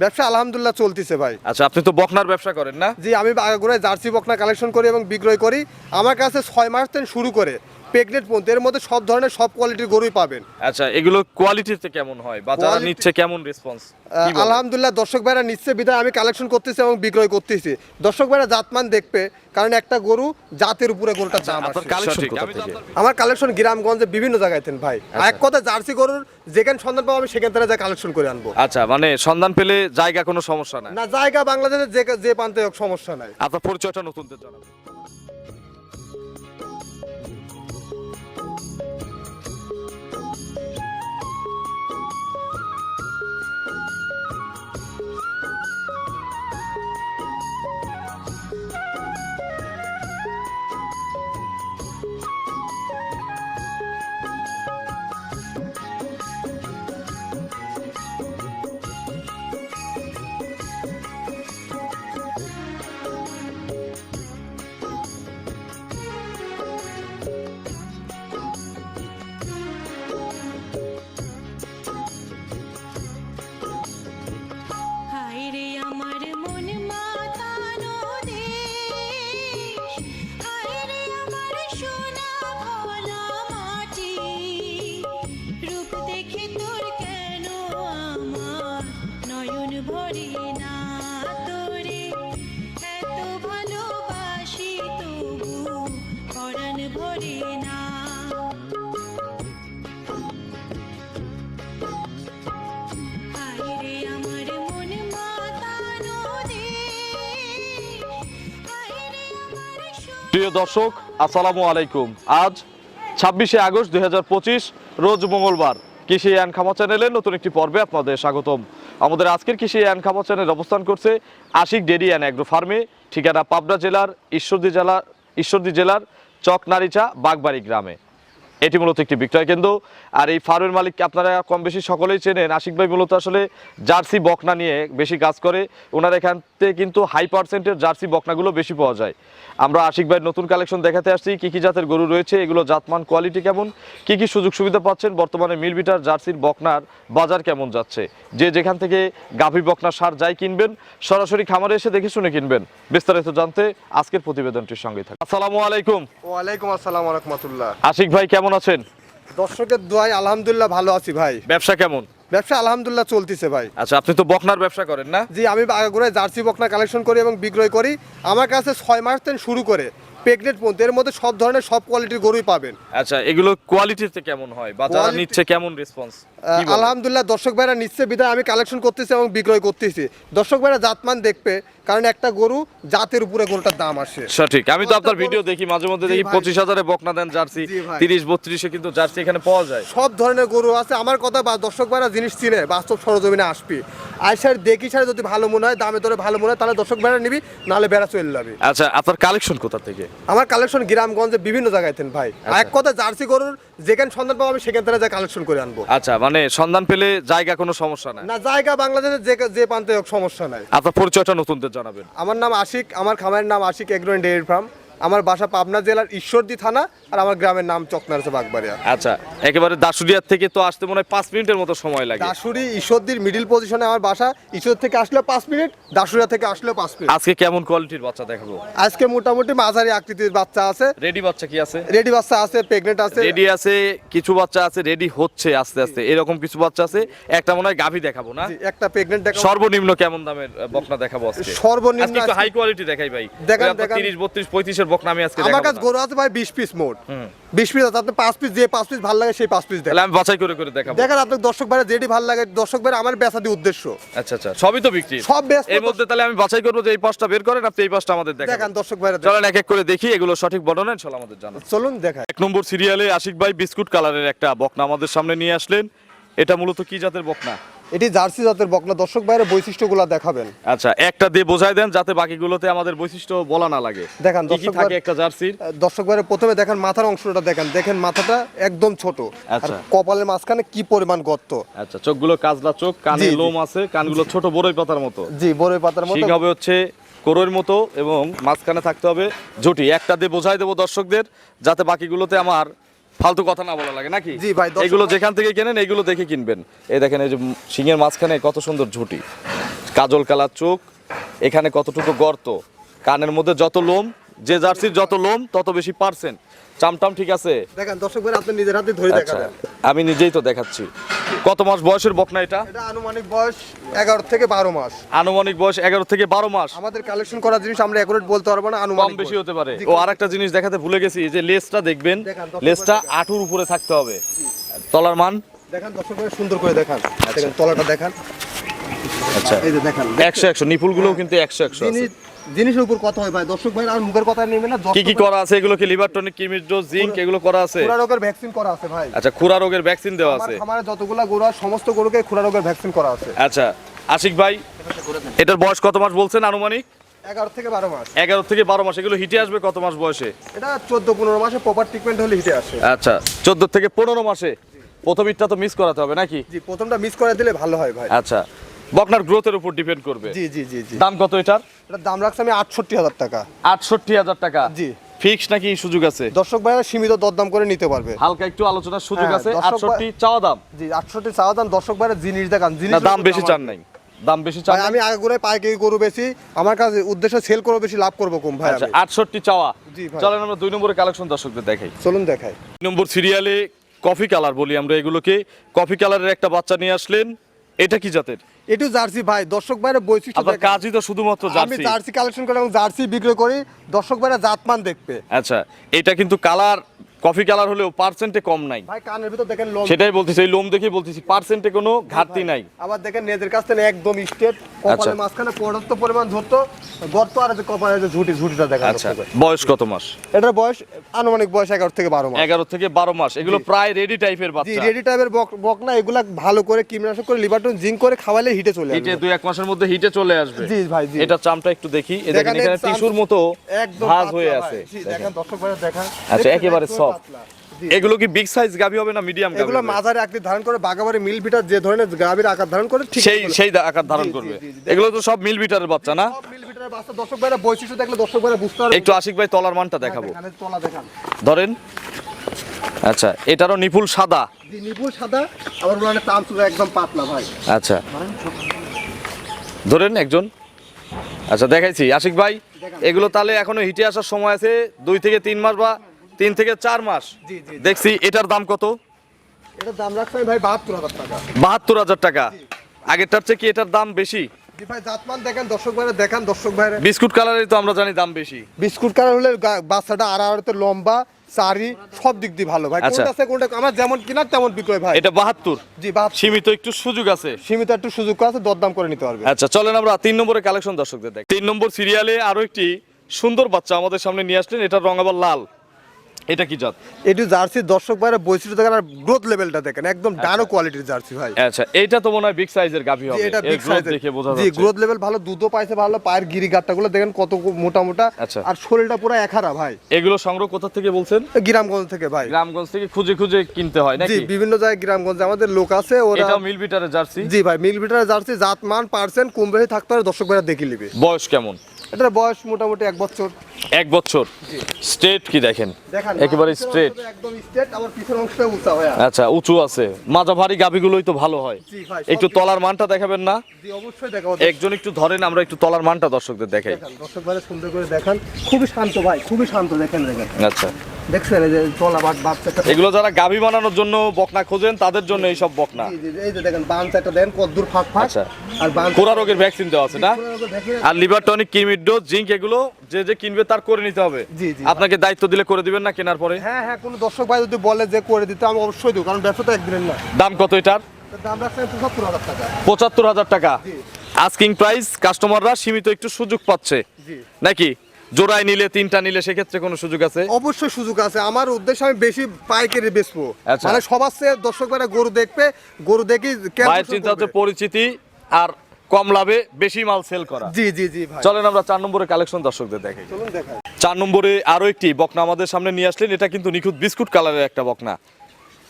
ব্যবসা আলহামদুলিল্লাহ চলতেছে ভাই। আচ্ছা আপনি তো বকনার ব্যবসা করেন না? জি আমি আগাগোড়ায় জার্সি বকনা কালেকশন করি এবং বিক্রয় করি। আমার কাছে ছয় মাস থেকে শুরু করে। প্রেগনেন্ট পর্যন্ত এর মধ্যে সব ধরনের সব কোয়ালিটির গরুই পাবেন। আচ্ছা এগুলো কোয়ালিটিতে কেমন হয়? বা যারা নিচ্ছে কেমন রেসপন্স আলহামদুলিল্লাহ দর্শক ভাইরা নিচ্ছে বিধায় আমি কালেকশন করতেছি এবং বিক্রয় করতেছি। দর্শক ভাইরা জাতমান দেখবে কারণ একটা গরু জাতের উপরে গরুটা দাম তো থেকে? আমার কালেকশন গ্রামগঞ্জে বিভিন্ন জায়গায় ভাই। এক কথা জার্সি গরুর যেখানে সন্ধান পাবো আমি সেখান থেকে যা কালেকশন করে আনব। আচ্ছা মানে সন্ধান পেলে জায়গা কোনো সমস্যা নাই? না জায়গা বাংলাদেশের যে যে প্রান্তে সমস্যা নাই। আপনার পরিচয়টা নতুনদের জানাবেন। প্রিয় দর্শক, আসসালামু আলাইকুম। আজ ছাব্বিশে আগস্ট দুই হাজার পঁচিশ, রোজ মঙ্গলবার। কৃষি অ্যান্ড খামা চ্যানেলের নতুন একটি পর্বে আপনাদের স্বাগতম। আমাদের আজকের কৃষি অ্যান্ড খামা চ্যানেল অবস্থান করছে আশিক ডেডি অ্যান অ্যাগ্রো ফার্মে, ঠিকানা পাবনা জেলার ঈশ্বরদী জেলা ঈশ্বরদী জেলার চকনারিচা, বাগবাড়ি গ্রামে। এটি মূলত একটি বিক্রয় কেন্দ্র। আর এই ফার্মের মালিক আপনারা কম বেশি সকলেই চেনেন। আশিক ভাই মূলত আসলে জার্সি বকনা নিয়ে বেশি কাজ করে। ওনার এখান থেকে কিন্তু হাই পার্সেন্টের জার্সি বকনাগুলো বেশি পাওয়া যায়। আমরা আশিক ভাইয়ের নতুন কালেকশন দেখাতে আসছি। কী কী জাতের গরু রয়েছে? এগুলো জাতমান কোয়ালিটি কেমন? কী কী সুযোগ সুবিধা পাচ্ছেন? বর্তমানে মিলবিটার জার্সির বকনার বাজার কেমন যাচ্ছে? যে যেখান থেকে গাভী বকনা সার যাই কিনবেন, সরাসরি খামারে এসে দেখে শুনে কিনবেন। বিস্তারিত জানতে আজকের প্রতিবেদনটির সঙ্গে থাকুন। আসসালামু আলাইকুম। ওয়ালাইকুম আসসালাম রহমতুল্লাহ আশিক ভাই কেমন আছেন? দর্শকের দোয়াই আলহামদুলিল্লাহ ভালো আছি ভাই। ব্যবসা কেমন? ব্যবসা আলহামদুলিল্লাহ চলতেছে ভাই। আচ্ছা আপনি তো বকনার ব্যবসা করেন না? জি আমি আগাগোড়ায় জার্সি বকনা কালেকশন করি এবং বিক্রয় করি। আমার কাছে ছয় মাস থেকে শুরু করে। প্রেগনেন্ট পর্যন্ত এর মধ্যে সব ধরনের সব কোয়ালিটির গরুই পাবেন। আচ্ছা এগুলো কোয়ালিটিতে কেমন হয়? বা যারা নিচ্ছে কেমন রেসপন্স আলহামদুলিল্লাহ দর্শক ভাইরা নিচ্ছে বিধায় আমি কালেকশন করতেছি এবং বিক্রয় করতেছি। দর্শক ভাইরা জাতমান দেখবে কারণ একটা গরু জাতের উপরে গরুটার দাম আসে। সঠিক আমি তো আপনার ভিডিও দেখি মাঝে মধ্যে দেখি পঁচিশ হাজারে বকনা দেন জার্সি তিরিশ বত্রিশে কিন্তু জার্সি এখানে পাওয়া যায়। সব ধরনের গরু আছে। আমার কথা বা দর্শক ভাইরা জিনিস চিনে বাস্তব সরজমিনে আসবি। আর স্যার দেখি স্যার যদি ভালো মনে হয় দামে ধরে ভালো মনে হয় তাহলে দর্শক ভাইরা নিবি নাহলে বেড়া চলে যাবে। আচ্ছা আপনার কালেকশন কোথা থেকে? আমার কালেকশন গ্রামগঞ্জে বিভিন্ন জায়গায় তেন ভাই। আর এক কথা জার্সি গরুর যেখানে সন্ধান পাবো আমি সেখান থেকে যা কালেকশন করে আনব। আচ্ছা মানে সন্ধান পেলে জায়গা কোনো সমস্যা নাই? না জায়গা বাংলাদেশের যে যে প্রান্তে হোক সমস্যা নাই। আপনার পরিচয়টা নতুনদের জানাবেন। আমার নাম আশিক আমার খামারের নাম আশিক এগ্রো ডেয়ারি ফার্ম। আমার বাসা পাবনা জেলার ঈশ্বরদী থানা আর আমার গ্রামের নাম চকনারসে বাগবাড়িয়া। আচ্ছা একেবারে দাসুরিয়ার থেকে তো আসতে মনে হয় পাঁচ মিনিটের মতো সময় লাগে। দাসুরি ঈশ্বরদীর মিডিল পজিশনে আমার বাসা ঈশ্বর থেকে আসলে পাঁচ মিনিট দাসুরিয়া থেকে আসলে পাঁচ মিনিট। আজকে কেমন কোয়ালিটির বাচ্চা দেখাবো? আজকে মোটামুটি মাঝারি আকৃতির বাচ্চা আছে। রেডি বাচ্চা কি আছে? রেডি বাচ্চা আছে প্রেগনেন্ট আছে। রেডি আছে কিছু বাচ্চা আছে রেডি হচ্ছে আস্তে আস্তে। এরকম কিছু বাচ্চা আছে একটা মনে হয় গাভী দেখাবো না? একটা প্রেগনেন্ট দেখা সর্বনিম্ন কেমন দামের বকনা দেখাবো আজকে? সর্বনিম্ন হাই কোয়ালিটি দেখাই ভাই। দেখান। 30 32 35 এর বকনা আমি আজকে আমার কাছে গরু আছে ভাই বিশ পিস মোট। বিশ পিস আছে আপনি পাঁচ পিস যে পাঁচ পিস ভালো লাগে সেই পাঁচ পিস তাহলে আমি বাছাই করে করে দেখাবো। দেখেন আপনার দর্শক ভাইরা যেটি ভালো লাগে দর্শক ভাইরা আমার বেচা দিয়ে উদ্দেশ্য। আচ্ছা আচ্ছা সবই তো বিক্রি। সব ব্যস্ত এর মধ্যে তাহলে আমি বাছাই করব যে এই পাঁচটা বের করেন আপনি এই পাঁচটা আমাদের দেখান দেখান দর্শক ভাইরা চলেন এক এক করে দেখি এগুলো সঠিক বর্ণনা চলো আমাদের জানান। চলুন দেখায় এক নম্বর সিরিয়ালে আশিক ভাই বিস্কুট কালারের একটা বকনা আমাদের সামনে নিয়ে আসলেন। এটা মূলত কি জাতের বকনা? এটি জার্সি জাতের বকনা। দর্শক ভাইরা বৈশিষ্ট্যগুলো দেখাবেন। আচ্ছা একটা দিয়ে বোঝাই দেন যাতে বাকিগুলোতে আমাদের বৈশিষ্ট্য বলা না লাগে। দেখান, দর্শক থাকে একটা জার্সির? দর্শক ভাইরা প্রথমে দেখেন মাথার অংশটা দেখেন। দেখেন মাথাটা একদম ছোট। আর আচ্ছা। কপালের মাঝখানে কি পরিমাণ গর্ত। আচ্ছা চোখগুলো কাজলা চোখ কানে। লোম আছে কানগুলো ছোট বড়ই পাতার মতো। জি বড়ই পাতার মতো। শিং হবে হচ্ছে কোরোর মতো এবং মাঝখানে থাকতে হবে জুটি একটা দিয়ে বোঝাই দেবো দর্শকদের যাতে বাকিগুলোতে আমার ফালতু কথা না বলা লাগে নাকি? জি ভাই, এগুলো যেখান থেকে কেনেন এগুলো দেখে কিনবেন। এই দেখেন এই যে সিংয়ের মাঝখানে কত সুন্দর ঝুটি। কাজল কালার চোখ এখানে কতটুকু গর্ত। কানের মধ্যে যত লোম যে জার্সির যত লোম তত বেশি পার্সেন্ট চামটাম ঠিক আছে? দেখেন দর্শক ভাই আপনি নিজের হাতে ধরে আচ্ছা দেখাবেন। আমি নিজেই তো দেখাচ্ছি। কত মাস বয়সের বকনা এটা? এটা আনুমানিক বয়স এগারো থেকে বারো মাস। আনুমানিক বয়স এগারো থেকে বারো মাস। আমাদের কালেকশন করা জিনিস আমরা অ্যাকুরেট বলতে পারব না কম আনুমানিক বেশি হতে পারে। ও আরেকটা জিনিস দেখাতে ভুলে গেছি যে লেসটা দেখবেন লেসটা। আটুর উপরে থাকতে হবে। তলার মান? দেখেন দর্শক সুন্দর করে দেখান। দেখেন তলাটা দেখান। আচ্ছা। এই যে দেখান একশো একশো নিপুলগুলোও কিন্তু একশো একশো জিনিসের উপর কথা হয় ভাই। দর্শক ভাই আর মুখের কথা নেবে না কি কি করা আছে? এগুলো কি লিভার টনিক কিমির ডোজ জিঙ্ক এগুলো করা আছে? খুরা রোগের ভ্যাকসিন করা আছে ভাই। আচ্ছা খুরা রোগের ভ্যাকসিন দেওয়া আছে। খামারে যতগুলা গরু সমস্ত গরুকে খুরা রোগের ভ্যাকসিন করা আছে। আচ্ছা আশিক ভাই এটার বয়স কত মাস বলছেন আনুমানিক? এগারো থেকে বারো মাস। এগারো থেকে বারো মাস এগুলো হিটে আসবে কত মাস বয়সে? এটা চোদ্দ পনেরো মাসে প্রপার ট্রিটমেন্ট হলে হিটে আসে। আচ্ছা চোদ্দ থেকে পনেরো মাসে। প্রথম ইটটা তো মিস করাতে হবে নাকি? জি প্রথমটা মিস করে দিলে ভালো হয় ভাই। আচ্ছা বকনার গ্রোথের উপর ডিপেন্ড করবে। জি জি জি জি। দাম কত এটার? এটার দাম রাখছি আমি আটষট্টি হাজার টাকা। আটষট্টি হাজার টাকা। জি। ফিক্স নাকি সুযোগ আছে? দর্শক ভাইরা সীমিত দরদাম করে নিতে পারবে। হালকা একটু আলোচনার সুযোগ হ্যাঁ, আছে। দর্শক ভাই- আটষট্টি চাওয়া দাম? জি আটষট্টি চাওয়া দাম। দর্শক ভাইরা জিনিস দেখান। জিনিস দাম বেশি চান নাই। দাম বেশি চান আমি আগে করে পাইকারি গরু বেশি আমার কাছে উদ্দেশ্য সেল করব বেশি লাভ করব কম ভাই আচ্ছা আমি। আটষট্টি চাওয়া। জি ভাই। চলেন আমরা দুই নম্বরের কালেকশন দর্শকদের দেখাই। চলুন দেখাই। দুই নম্বর সিরিয়ালে কফি কালার বলি আমরা এগুলোকে। কফি কালারের একটা বাচ্চা নিয়ে আসলেন। এটা কি জাতের? এটু জার্সি ভাই দর্শক ভাইরা বৈশিষ্ট্য আপনার কাজই তো শুধুমাত্র জার্সি আমি জার্সি। কালেকশন করি এবং জার্সি বিক্রয় করি দর্শক ভাইরা জাতমান দেখবে আচ্ছা এটা কিন্তু কালার কফি কালার হলেও পার্সেন্টে কম নাই। ভাই কানের ভিতর দেখেন লোম। সেটাই বলতেছি এই লোম দেখে বলতেছি পার্সেন্টে কোনো ঘাটতি নাই। আবার দেখেন নেজের কাছ থেকে একদম আচ্ছা। কপালের মাঝখানে পর্যাপ্ত পরিমাণ ধরতো গর্ত আর যে কপালের যে ঝুটি ঝুটিটা দেখেন আচ্ছা বয়স কত মাস? এটার বয়স আনুমানিক বয়স এগারো থেকে বারো মাস। এগারো থেকে বারো মাস এগুলো প্রায় রেডি টাইপের বাচ্চা। জি রেডি টাইপের বক না এগুলা ভালো করে কীটনাশক করে লিভারটন জিঙ্ক করে খাওয়ালে হিটে চলে আসবে। হিটে দুই এক মাসের মধ্যে হিটে চলে আসবে। জি ভাই জি। এটা চামটা একটু দেখি। দেখেন এখানে টিস্যুর মতো একদম ভাঁজ হয়ে আছে। জি, দেখেন। দর্শক ভাইরা দেখান। আচ্ছা, একেবারে জি। এগুলো কি বিগ সাইজ গাভি হবে না মিডিয়াম গাভি এগুলো? মাঝারি আকৃতি ধারণ করে বাগাবাড়ি মিল বিটার যে ধরনের গাভীর আকার ধারণ করে ঠিক সেই সেই আকার ধারণ করবে। এগুলো তো সব মিল বিটারের বাচ্চা না? সব মিল বিটারের বাচ্চা। দর্শক ভাইরা বৈশিষ্ট্য দেখলে দর্শক ভাইরা বুঝতে পারবে। একটু আশিক ভাই তলার মানটা দেখাবো। দেখান, তলা দেখান। ধরেন। আচ্ছা এটারও নিপুল সাদা? নিপুল সাদা আবার মানে তাম সুদা একদম পাতলা ভাই। আচ্ছা। ধরেন একজন। আচ্ছা দেখাইছি। আশিক ভাই এগুলো তাহলে এখনও হিটে আসার সময় আছে দুই থেকে তিন মাস বা তিন থেকে চার মাস। দেখছি এটার দাম কত? এটার দাম রাখছে ভাই বাহাত্তর হাজার টাকা। বাহাত্তর হাজার টাকা। আগেরটার চেয়ে কি এটার দাম বেশি? ভাই দেখেন দর্শক ভাইরা দেখান দর্শক ভাইরা। বিস্কুট কালারের তো আমরা জানি দাম বেশি। বিস্কুট কালার হলে বাচ্চাটা আড়াআড়িতে লম্বা চারি সব দিক দিয়ে ভালো ভাই। আচ্ছা। কোনটা আছে কোনটা? আমার যেমন কিনার তেমন বিক্রয় ভাই। এটা জি সীমিত একটু সুযোগ আছে। সীমিত একটু সুযোগ আছে দরদাম করে নিতে পারবে। আচ্ছা চলেন আমরা তিন নম্বরের কালেকশন দর্শকদের দেখ তিন নম্বর সিরিয়ালে আরও একটি সুন্দর বাচ্চা আমাদের সামনে নিয়ে আসলেন এটা রং আবার লাল। এটা কি জাত? এটি জার্সি দর্শক ভাইরা বৈশিষ্ট্য দেখেন আর গ্রোথ লেভেলটা দেখেন। একদম ডানো কোয়ালিটির জার্সি ভাই। আচ্ছা এইটা তো মনে হয় বিগ সাইজের গাভি হবে। এটা বিগ সাইজের দেখে বোঝা যাচ্ছে। জি গ্রোথ লেভেল ভালো দুধও পাইছে ভালো পায়ের গিরি গাট্টাগুলো দেখেন কত মোটা মোটা। আচ্ছা। আর শরীরটা পুরো একারা ভাই। এগুলো সংগ্রহ কোথা থেকে বলছেন? গ্রামগঞ্জ থেকে ভাই। গ্রামগঞ্জ থেকে খুঁজে খুঁজে কিনতে হয় নাকি? জি বিভিন্ন জায়গায় গ্রামগঞ্জে আমাদের লোক আছে ওরা এটাও মিল বিটারের জার্সি? জি ভাই মিল বিটার জার্সি জাত মান পার্সেন্ট কম বেশি থাকতে পারে দর্শক ভাইরা দেখে নেবে। বয়স কেমন? এটার বয়স মোটামুটি এক বছর। এক বছর। স্ট্রেট কি দেখেন? একেবারে স্ট্রেট। একদম স্ট্রেট আবার পিছনের অংশটা উঁচা হয় আচ্ছা উঁচু আছে। মাজা ভারী গাভিগুলোই তো ভালো হয়। একটু তলার মানটা দেখাবেন না? জি অবশ্যই দেখাবো। একজন একটু ধরেন আমরা একটু তলার মানটা দর্শকদের দেখাই। দর্শক ভাই সুন্দর করে দেখান। খুবই শান্ত ভাই খুবই শান্ত দেখেন দেখেন। আচ্ছা। দেখছেন এই যে তলা বাট বাচ্চাটা এগুলো যারা গাভি বানানোর জন্য বকনা খোঁজেন তাদের জন্য এইসব বকনা। জি, জি, এই যে দেখেন একটা দেন কদ্দুর ফাঁক ফাঁক। আচ্ছা। আর বাঞ্চ কোরা রোগের ভ্যাকসিন দেওয়া আছে না? আর লিভার টনিক কিমির ডোজ জিঙ্ক এগুলো যে যে কিনবে তার করে নিতে হবে। আপনাকে দায়িত্ব দিলে করে দিবেন না কেনার পরে? হ্যাঁ হ্যাঁ কোনো দর্শক ভাই যদি বলে যে করে দিতে আমি অবশ্যই দেবো কারণ ব্যবসা তো একদিনের না দাম কত এটার? দাম রাখছেন পঁচাত্তর হাজার টাকা। পঁচাত্তর হাজার টাকা। আস্কিং প্রাইস কাস্টমাররা সীমিত একটু সুযোগ পাচ্ছে। নাকি? জোড়ায় নিলে তিনটা নিলে সেক্ষেত্রে কোনো সুযোগ আছে? অবশ্যই সুযোগ আছে। আমার উদ্দেশ্য আমি বেশি পাইকারি বেচবো। আচ্ছা। মানে সবার চেয়ে দর্শক ভাইরা গরু দেখবে গরু দেখি চিন্তা হচ্ছে পরিচিতি আর কম লাভে বেশি মাল সেল করা। জি জি জি ভাই। চলেন আমরা চার নম্বরে কালেকশন দর্শকদের দেখাই। চলুন দেখাই। চার নম্বরে আরও একটি বকনা আমাদের সামনে নিয়ে আসলেন। এটা কিন্তু নিখুঁত বিস্কুট কালারের একটা বকনা।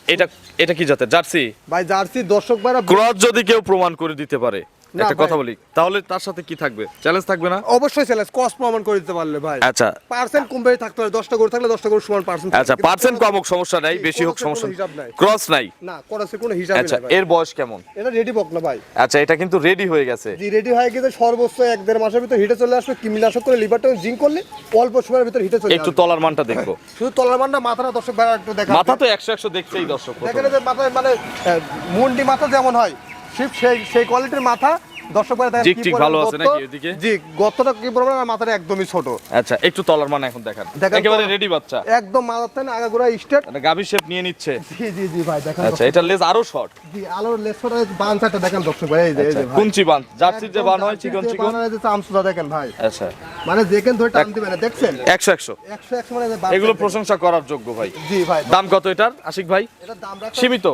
এটা এটা কি জাতের? জার্সি? ভাই জার্সি দর্শক ভাইরা ক্রস যদি কেউ প্রমাণ করে দিতে পারে। একটা কথা বলি। তাহলে তার সাথে কি থাকবে? চ্যালেঞ্জ থাকবে না? অবশ্যই চ্যালেঞ্জ কস্ট প্রমাণ করে দিতে পারলে ভাই। আচ্ছা। পার্সেন্ট কম বেশি থাকতে পারে দশটা গরু থাকলে দশটা গরু সমান পার্সেন্ট আচ্ছা পার্সেন্ট কম হোক সমস্যা নাই বেশি হোক সমস্যা নাই। ক্রস নাই। না কোনো হিসাব আচ্ছা নাই ভাই। এর বয়স কেমন? এটা রেডি বক না ভাই। আচ্ছা এটা কিন্তু রেডি হয়ে গেছে। জি রেডি হয়ে গেছে সর্বোচ্চ এক দেড় মাসের ভিতর হিটে চলে আসবে কীটনাশক করে লিভারটা জিঙ্ক করলে অল্প সময়ের ভিতর হিটে চলে একটু তলার মানটা দেখব। শুধু তলার মানটা মাথাটা দর্শক ভাই একটু দেখা মাথা তো একশো একশো দেখছেই দর্শক দেখেন যে মাথায় মানে মুন্ডি মাথা যেমন হয় শিব সেই সেই কোয়ালিটির মাথা দর্শক ভাই দেখেন জিক কি টিক পরিমাণ ভালো আছে নাকি এদিকে? জি গর্তটা কি পরিমাণ আর মাথাটা একদমই ছোট। আচ্ছা একটু তলার মান এখন দেখান। দেখান একেবারে রেডি বাচ্চা। একদম মাথার থেকে আগাগোড়া স্টেট একটা গাভীর শেপ নিয়ে নিচ্ছে। জি জি জি ভাই দেখেন আচ্ছা এটা লেজ আরও শর্ট জি আলোর লেসটা বান চারটা দেখেন দর্শক ভাই এই যে এই যে কুঞ্চি বান জার্সির যে বান হয় চিকন চিকন। বান যে চামচুটা দেখেন ভাই। আচ্ছা। মানে যেখান ধরে টান দিবেন দেখছেন? একশো একশো। একশো একশো মানে এগুলো প্রশংসা করার যোগ্য ভাই। জি ভাই দাম কত এটার আশিক ভাই? দাম সীমিত।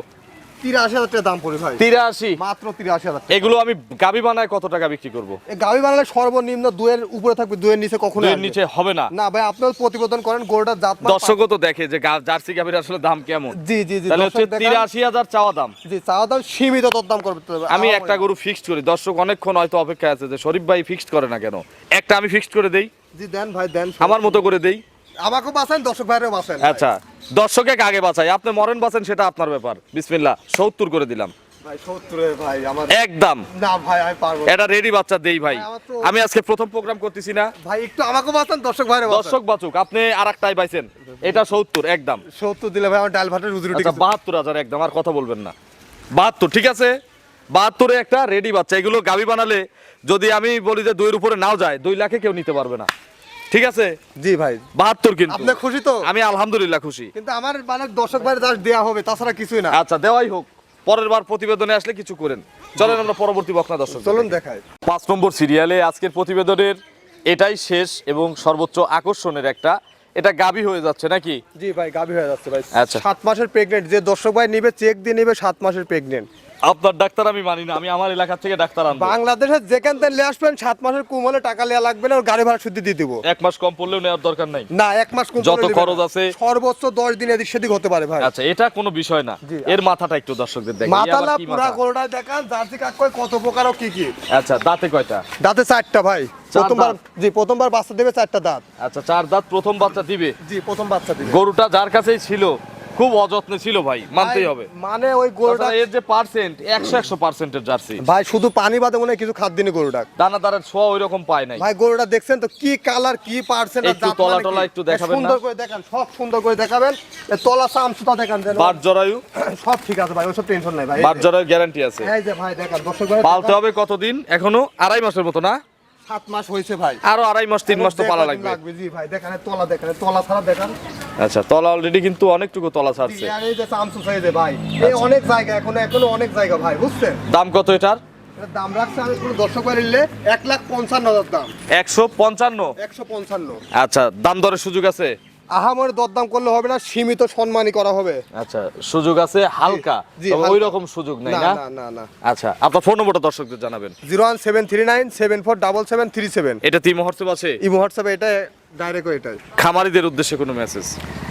তিরাশি হাজার টাকা দাম পড়ে ভাই। তিরাশি? মাত্র তিরাশি হাজার এগুলো আমি গাবি বানায় কত টাকা বিক্রি করব? এই গাড়ি বানালে সর্বনিম্ন দুয়ের উপরে থাকবে দুয়ের নিচে কখনো দুইয়ের নিচে হবে না? না ভাই আপনিও প্রতিবেদন করেন গরুটার জাত তো দেখে যে জার্সি আসলে দাম কেমন? জি জি জি তাহলে হচ্ছে তিরাশি হাজার চাওয়া দাম। জি চাওয়া দাম সীমিত তোর দাম করবে আমি একটা গরু ফিক্সড করি। দর্শক অনেকক্ষণ হয়তো অপেক্ষা আছে যে শরীফ ভাই ফিক্সড করে না কেন? একটা আমি ফিক্সড করে দেই। জি দেন ভাই দেন। আমার মতো করে দেই। আমাকেও বাঁচান দর্শক ভাইরেও বাঁচান। আচ্ছা দর্শকে আগে বাঁচাই? আপনি মরেন বাঁচেন সেটা আপনার ব্যাপার। বিসমিল্লাহ সত্তর করে দিলাম। ভাই সত্তরে ভাই আমার একদম। না ভাই আমি পারব এটা রেডি বাচ্চা দেই ভাই। ভাই, আমার তো- আমি আজকে প্রথম প্রোগ্রাম করতেছি না। ভাই একটু আমাকেও বাঁচান দর্শক ভাইরে দর্শক বাচুক আপনি আর একটাই পাইছেন এটা সত্তর একদম। সত্তর দিলে ভাই আমার ডাল ভাতের রুজি রুটি আচ্ছা বাহাত্তর হাজার একদম আর কথা বলবেন না। বাহাত্তর ঠিক আছে? বাহাত্তরে একটা রেডি বাচ্চা। এগুলো গাবি বানালে যদি আমি বলি যে দুইয়ের উপরে নাও যায় দুই লাখে কেউ নিতে পারবে না। ঠিক আছে? জি ভাই। বাহাত্তর কিন্তু। আপনি খুশি তো? আমি আলহামদুলিল্লাহ খুশি। কিন্তু আমার মানে দর্শক ভাইরে জাস্ট দেওয়া হবে তাছাড়া কিছুই না। আচ্ছা দেওয়াই হোক। পরের বার প্রতিবেদনে আসলে কিছু করেন। চলেন আমরা পরবর্তী বকনা দর্শক চলুন দেখাই। পাঁচ নম্বর সিরিয়ালে আজকের প্রতিবেদনের এটাই শেষ এবং সর্বোচ্চ আকর্ষণের একটা। এটা গাবি হয়ে যাচ্ছে নাকি? জি ভাই গাভী হয়ে যাচ্ছে ভাই। আচ্ছা। সাত মাসের প্রেগনেন্ট যে দর্শক ভাই নিবে চেক দিয়ে নিবে সাত মাসের প্রেগনেন্ট আপনার ডাক্তার আমি মানি না আমি আমার এলাকা থেকে ডাক্তার আনব। বাংলাদেশের যেখান থেকে নিয়ে আসবেন সাত মাসের কুমলে টাকা নেওয়া লাগবে না গাড়ি ভাড়া শুদ্ধ দিয়ে দিব। এক মাস কম পড়লেও নেওয়ার দরকার নাই। না এক মাস কুমলে যত খরচ আছে- সর্বোচ্চ দশ দিন এদিক সেদিক হতে পারে ভাই। আচ্ছা এটা কোনো বিষয় না। এর মাথাটা একটু দর্শকদের দেখেন। মাতালা পুরা গরুটা দেখান জার্সি কাক কয় কত প্রকার ও কি কি। আচ্ছা দাঁতে কয়টা? দাঁতে চারটা ভাই। প্রথমবার জি প্রথমবার বাচ্চা দেবে চারটা দাঁত। আচ্ছা চার দাঁত প্রথম বাচ্চা দিবে? জি প্রথম বাচ্চা দিবে। গরুটা যার কাছেই ছিল খুব অযত্নে ছিল ভাই মানতেই হবে। মানে ওই গরুটা এর যে পার্সেন্ট একশো একশো পার্সেন্টের জার্সি ভাই শুধু পানি বাদে মনে কিছু খাদ্য দিনে গরুটা। দানা দানার ছোঁয়া ওই রকম পায় নাই। ভাই গরুটা দেখছেন তো কি কালার কি পার্সেন্ট একটু তলা টলা একটু দেখাবেন সুন্দর করে দেখান সব সুন্দর করে দেখাবেন। তলা সামসুতা দেখান বাট জরায়ু? সব ঠিক আছে ভাই ওসব টেনশন নাই ভাই। বাট জরায়ু গ্যারান্টি আছে। এই যে ভাই দেখান দর্শক পালতে হবে কতদিন? এখনও আড়াই মাসের মতো না? সাত মাস হয়েছে ভাই। আরও আড়াই মাস তিন মাস তো পালা লাগবে। লাগবে জি ভাই দেখেন তলা দেখেন তলা ছাড়া দেখেন আচ্ছা তলা অলরেডি কিন্তু অনেকটুকু তলা ছাড়ছে। আর এই যে সামসু হয়ে ভাই। এই অনেক জায়গা এখনও এখনও অনেক জায়গা ভাই বুঝছেন? দাম কত এটার? দাম রাখছে আমি পুরো দর্শক ভাই নিলে এক লাখ পঞ্চান্ন হাজার দাম। একশো পঞ্চান্ন? একশো পঞ্চান্ন। আচ্ছা দাম দরের সুযোগ আছে? আহামরে দরদাম করলে হবে না সীমিত সম্মানই করা হবে। আচ্ছা সুযোগ আছে হালকা? ওই রকম সুযোগ নাই না না? না না না। আচ্ছা আপনার ফোন নম্বরটা দর্শকদের জানাবেন। Zero one seven three nine seven four double seven three seven. এটা তিন হোয়াটসঅ্যাপ আছে? ইমো হোয়াটসঅ্যাপে এটা ডাইরেক্ট এটাই। খামারিদের উদ্দেশ্যে কোনো মেসেজ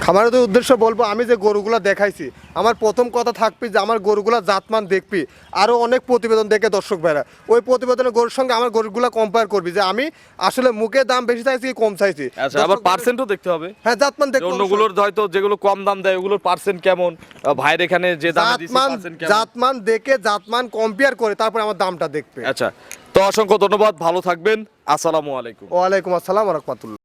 খামারের উদ্দেশ্য বলব আমি যে গরুগুলো দেখাইছি আমার প্রথম কথা থাকবি যে আমার গরুগুলো জাতমান দেখবি। আরও অনেক প্রতিবেদন দেখে দর্শক ভাইরা। ওই প্রতিবেদনের গরুর সঙ্গে আমার গরুগুলো কম্পেয়ার করবি যে আমি আসলে মুখে দাম বেশি চাইছি কি কম চাইছি। আচ্ছা আবার পার্সেন্টও দেখতে হবে। হ্যাঁ জাতমান যে দেখব অন্যগুলোর হয়তো যেগুলো কম দাম দেয় ওগুলোর পার্সেন্ট কেমন? ভাইয়ের এখানে যে দামে জাতমান জাতমান দেখে জাতমান কম্পেয়ার করে তারপরে আমার দামটা দেখবে। আচ্ছা তো অসংখ্য ধন্যবাদ ভালো থাকবেন। আসসালামু আলাইকুম। ওয়ালাইকুম আসসালাম রহমতুল্লাহ।